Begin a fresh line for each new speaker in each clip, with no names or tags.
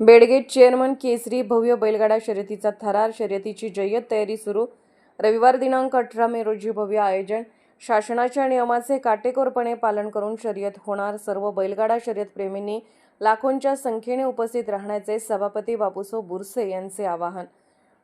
बेडगेट chairman केसरी भव्य बैलगाडा शर्यतीचा थरार शर्यतीची जय्यत तयारी सुरू. रविवार दिनांक अठरा मे रोजी भव्य आयोजन. शासनाच्या नियमाचे काटेकोरपणे पालन करून शर्यत होणार. सर्व बैलगाडा शर्यत प्रेमींनी लाखोंच्या संख्येने उपस्थित राहण्याचे सभापती बापूसो बुरसे यांचे आवाहन.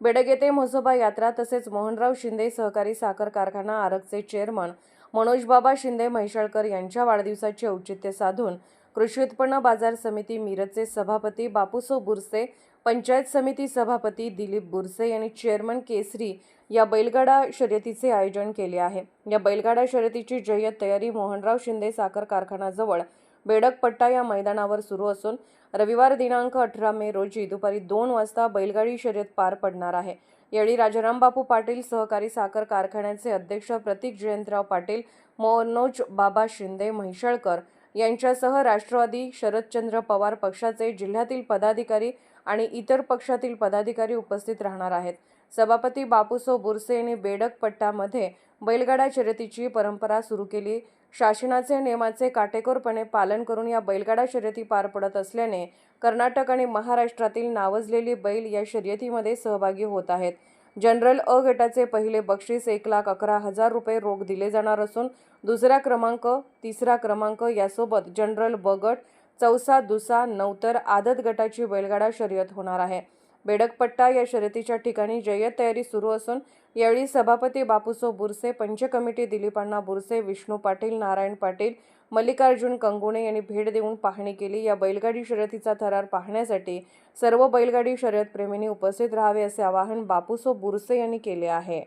बेडग येथे म्हसोबा यात्रा तसेच मोहनराव शिंदे सहकारी साखर कारखाना आरगचे चेअरमन मनोजबाबा शिंदे म्हैसाळकर यांच्या वाढदिवसाचे औचित्य साधून कृषी उत्पन्न बाजार समिती मिरजचे सभापती बापूसो बुरसे पंचायत समिती सभापती दिलीप बुरसे यांनी चेअरमन केसरी या बैलगाडा शर्यतीचे आयोजन केले आहे. या बैलगाडा शर्यतीची जय्यत तयारी मोहनराव शिंदे साखर कारखानाजवळ बेडकपट्टा या मैदानावर सुरू असून रविवार दिनांक अठरा मे रोजी दुपारी दोन वाजता बैलगाडी शर्यत पार पडणार आहे. यावेळी राजाराम बापू पाटील सहकारी साखर कारखान्याचे अध्यक्ष प्रतीक जयंतराव पाटील मनोज बाबा शिंदे म्हैसाळकर यांच्यासह राष्ट्रवादी शरदचंद्र पवार पक्षाचे जिल्ह्यातील पदाधिकारी आणि इतर पक्षातील पदाधिकारी उपस्थित राहणार आहेत. सभापती बापूसो बुरसे यांनी बेडक पट्टामध्ये बैलगाडा शर्यतीची परंपरा सुरू केली. शासनाचे नियमाचे काटेकोरपणे पालन करून या बैलगाडा शर्यती पार पडत असल्याने कर्नाटक आणि महाराष्ट्रातील नावजलेली बैल या शर्यतीमध्ये सहभागी होत आहेत. जनरल अ गटाचे पहिले बक्षीस एक लाख अकरा हजार रुपये रोख दिले जाणार असून दुसरा क्रमांक तिसरा क्रमांक यासोबत जनरल ब गट चौसा दुसा नवतर आदत गटाची बैलगाडा शर्यत होणार आहे. बेडकपट्टा या शर्यतीच्या ठिकाणी जय्यत तयारी सुरू असून यावेळी सभापती बापूसो बुरसे पंच कमिटी दिलीपांना बुरसे विष्णू पाटील नारायण पाटील मल्लिकार्जुन कंगुणे यांनी भेट देऊन पाहणी केली. या बैलगाडी शर्यतीचा थरार पाहण्यासाठी सर्व बैलगाडी शर्यत प्रेमींनी उपस्थित राहावे असे आवाहन बापूसो बुरसे यांनी केले आहे.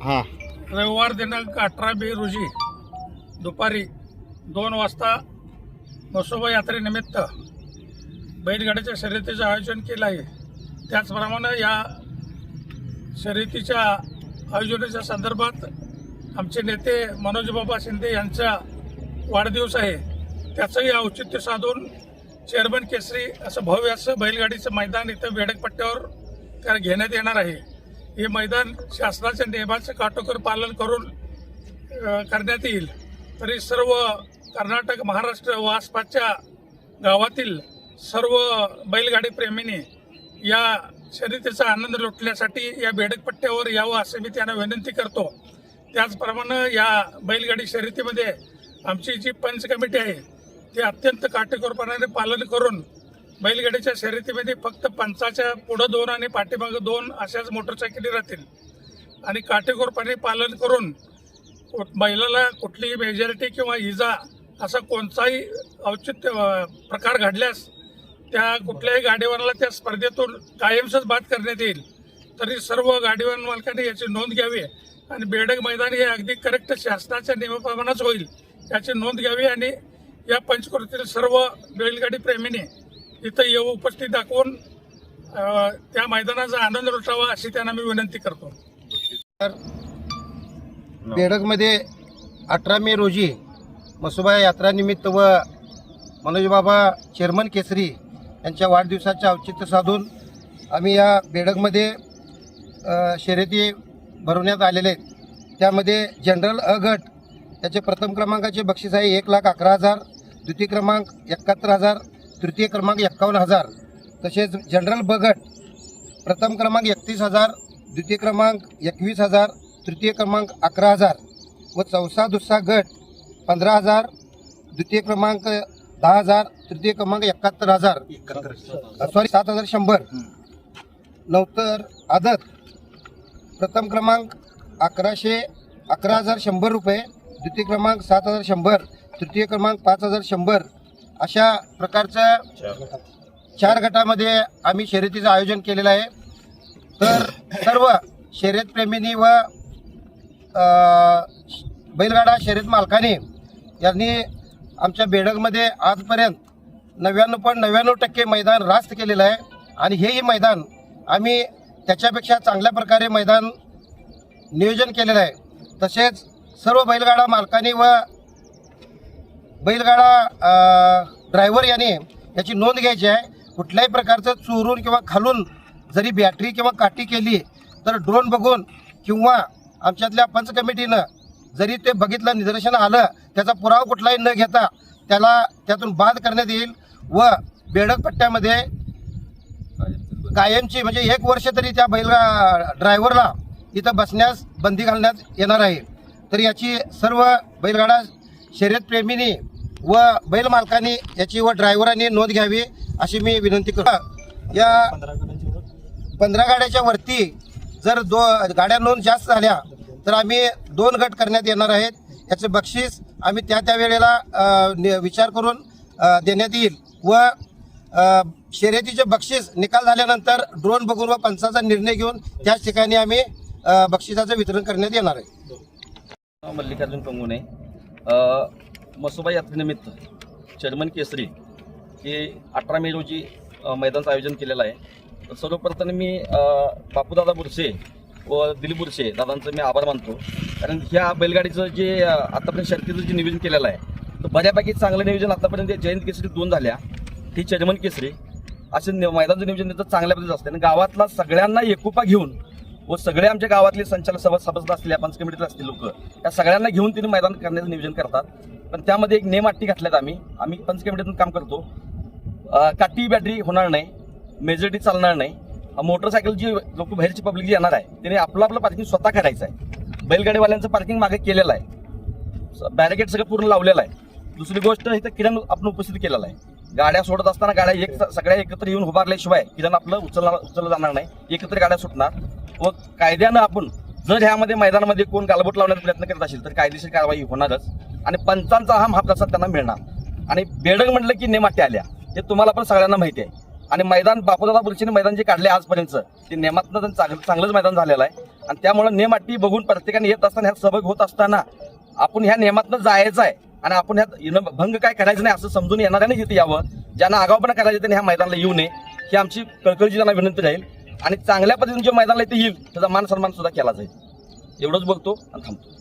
हा.
रविवार दिनांक अठरा मे रोजी दुपारी दोन वाजता म्हसोबा यात्रेनिमित्त बैलगाड्याच्या शर्यतीचं आयोजन केलं आहे. त्याचप्रमाणे या शर्यतीच्या आयोजनाच्या संदर्भात आमचे नेते मनोजबाबा शिंदे यांचा वाढदिवस आहे. त्याचंही औचित्य साधून चेअरमन केसरी असं भव्य असं बैलगाडीचं मैदान इथं वेडकपट्ट्यावर त्या घेण्यात येणार आहे. हे मैदान शासनाच्या नियमाचं काटोकर पालन करून करण्यात येईल. तरी सर्व कर्नाटक महाराष्ट्र व आसपासच्या गावातील सर्व बैलगाडी प्रेमींनी या शर्यतीचा आनंद लुटण्यासाठी या बेडकपट्ट्यावर यावं असं मी त्यांना विनंती करतो. त्याचप्रमाणे या बैलगाडी शर्यतीमध्ये आमची जी पंच कमिटी आहे ती अत्यंत काटेकोरपणाने पालन करून बैलगाडीच्या शर्यतीमध्ये फक्त पंचाच्या पुढं दोन आणि पाठीमागं दोन अशाच मोटरसायकली राहतील. आणि काटेकोरपणे पालन करून कुठ- बैलाला कुठलीही मेजॉरिटी किंवा इजा असा कोणताही औचित्य प्रकार घडल्यास त्या कुठल्याही गाडीवानाला त्या स्पर्धेतून कायमच बाद करण्यात येईल. तरी सर्व गाडीवान मालकांनी याची नोंद घ्यावी. आणि बेडक मैदान हे अगदी करेक्ट शासनाच्या नियमाप्रमाणेच होईल. याची नोंद घ्यावी आणि या पंचकृतीतील सर्व बैलगाडी प्रेमीने इथं येऊ उपस्थित दाखवून त्या मैदानाचा आनंद लुटावा अशी त्यांना मी विनंती करतो.
बेडकमध्ये अठरा मे रोजी मसुबा यात्रानिमित्त व मनोजबाबा चेअरमन केसरी यांच्या वाढदिवसाचे औचित्य साधून आम्ही या बेडकमध्ये शर्यती भरवण्यात आलेले आहेत. त्यामध्ये जनरल अ गट त्याचे प्रथम क्रमांकाचे बक्षीस आहे एक लाख अकरा हजार द्वितीय क्रमांक एकाहत्तर हजार तृतीय क्रमांक एक्कावन्न हजार. तसेच जनरल ब गट प्रथम क्रमांक एकतीस हजार द्वितीय क्रमांक एकवीस हजार तृतीय क्रमांक अकरा हजार व चौसा दुसरा गट पंधरा हजार द्वितीय क्रमांक दहा हजार तृतीय क्रमांक एकाहत्तर हजार. सॉरी सात हजार शंभर. नंतर आदत. प्रथम क्रमांक अकराशे अकरा हजार शंभर रुपये. द्वितीय क्रमांक सात हजार शंभर. तृतीय क्रमांक पाच हजार शंभर. अशा प्रकारच्या चार गटामध्ये आम्ही शर्यतीचं आयोजन केलेलं आहे. तर सर्व शर्यतप्रेमींनी व बैलगाडा शर्यत मालकाने यांनी आमच्या बेडगमध्ये आजपर्यंत नव्याण्णव पॉईंट नव्याण्णव टक्के मैदान रास्त केलेलं आहे. आणि हेही मैदान आम्ही त्याच्यापेक्षा चांगल्या प्रकारे मैदान नियोजन केलेलं आहे. तसेच सर्व बैलगाडा मालकांनी व बैलगाडा ड्रायव्हर यांनी याची नोंद घ्यायची आहे. कुठल्याही प्रकारचं चोरून किंवा खालून जरी बॅटरी किंवा काठी केली तर ड्रोन बघून किंवा आमच्यातल्या पंच कमिटीनं जरी ते बघितलं निदर्शन आलं त्याचा पुरावा कुठलाही न घेता त्याला त्यातून बाद करण्यात येईल व बेडक पट्ट्यामध्ये कायमची म्हणजे एक वर्ष तरी त्या बैल ड्रायव्हरला इथं बसण्यास बंदी घालण्यात येणार आहे. तर याची सर्व बैलगाडा शर्यतप्रेमींनी व बैल मालकांनी याची व ड्रायव्हरांनी नोंद घ्यावी अशी मी विनंती करतो. या पंधरा गाड्याच्या वरती जर दो गाड्या नोंद जास्त झाल्या तर आम्ही दोन गट करण्यात येणार आहेत. याचे बक्षीस आम्ही त्या त्या वेळेला नि- विचार करून देण्यात येईल व शर्यतीचे बक्षीस निकाल झाल्यानंतर ड्रोन बघून व पंचाचा निर्णय घेऊन त्याच ठिकाणी आम्ही बक्षिसाचं वितरण करण्यात येणार आहे.
मल्लिकार्जुन कंगुने अ, मसोबा यात्रेनिमित्त चेअरमन केसरी हे अठरा मे रोजी मैदानाचं आयोजन केलेलं आहे. सर्वप्रथम मी बापूदादा बुरसे व दिलीप बुरसे दादांचं मी आभार मानतो. कारण ह्या बैलगाडीचं जे आतापर्यंत शर्तीचं जे नियोजन केलेलं आहे तर बऱ्यापैकी चांगलं नियोजन आतापर्यंत जयंत केसरी दोन झाल्या. ही चेअरमन केसरी असे नि- मैदानाचं नियोजन त्याचं चांगल्या पद्धतीचं असतं. आणि गावातला सगळ्यांना एकोपा घेऊन व सगळे आमच्या गावातले संचालक सभा सभासद असतील पंच कमिटीतले असतील लोक या सगळ्यांना घेऊन तिने मैदान करण्याचं नियोजन करतात. पण त्यामध्ये एक नेम अट्टी घातल्यात आम्ही. आम्ही पंच कमिटीतून काम करतो. काटी बॅटरी होणार नाही मेजॉरिटी चालणार नाही. मोटरसायकल जी लोक बाहेरची पब्लिक जी येणार आहे तिने आपलं आपलं पार्किंग स्वतः करायचं आहे. बैलगाडीवाल्यांचं पार्किंग मागे केलेलं आहे. बॅरिकेड सगळं पूर्ण लावलेलं आहे. दुसरी गोष्ट इथं किरण आपण उपस्थित केलेला आहे. गाड्या सोडत असताना गाड्या एक सगळ्या एकत्र येऊन उभारल्याशिवाय किरण आपलं उचलणार उचललं जाणार नाही. एकत्र गाड्या सुटणार. व कायद्यानं आपण जर ह्यामध्ये मैदानामध्ये कोण गालबोट लावण्याचा प्रयत्न करत असेल तर कायदेशीर कारवाई होणारच. आणि पंचांचा हा महाप्रसाद त्यांना मिळणार. आणि बेडग म्हटलं की नेमाट्या आल्या. हे तुम्हाला पण सगळ्यांना माहिती आहे. आणि मैदान बापूदादा बुरशीने मैदान जे काढले आजपर्यंत ते नेमातनं चांगलं चांगलंच मैदान झालेलं आहे. आणि त्यामुळे नेमाटी बघून प्रत्येकाने येत असताना ह्यात सहभाग होत असताना आपण ह्या नेमातनं जायचं आहे. आणि आपण ह्यात येणं- भंग काय करायचं नाही असं समजून येणाऱ्याने तिथे यावं ज्यांना आगावपणा करायचं त्यांनी ह्या मैदानाला येऊ नये ही आमची कळकळीची त्यांना विनंती राहील. आणि चांगल्या पद्धतीने जे मैदानाला इथे येईल त्याचा मान सन्मान सुद्धा केला जाईल. एवढंच बघतो आणि थांबतो.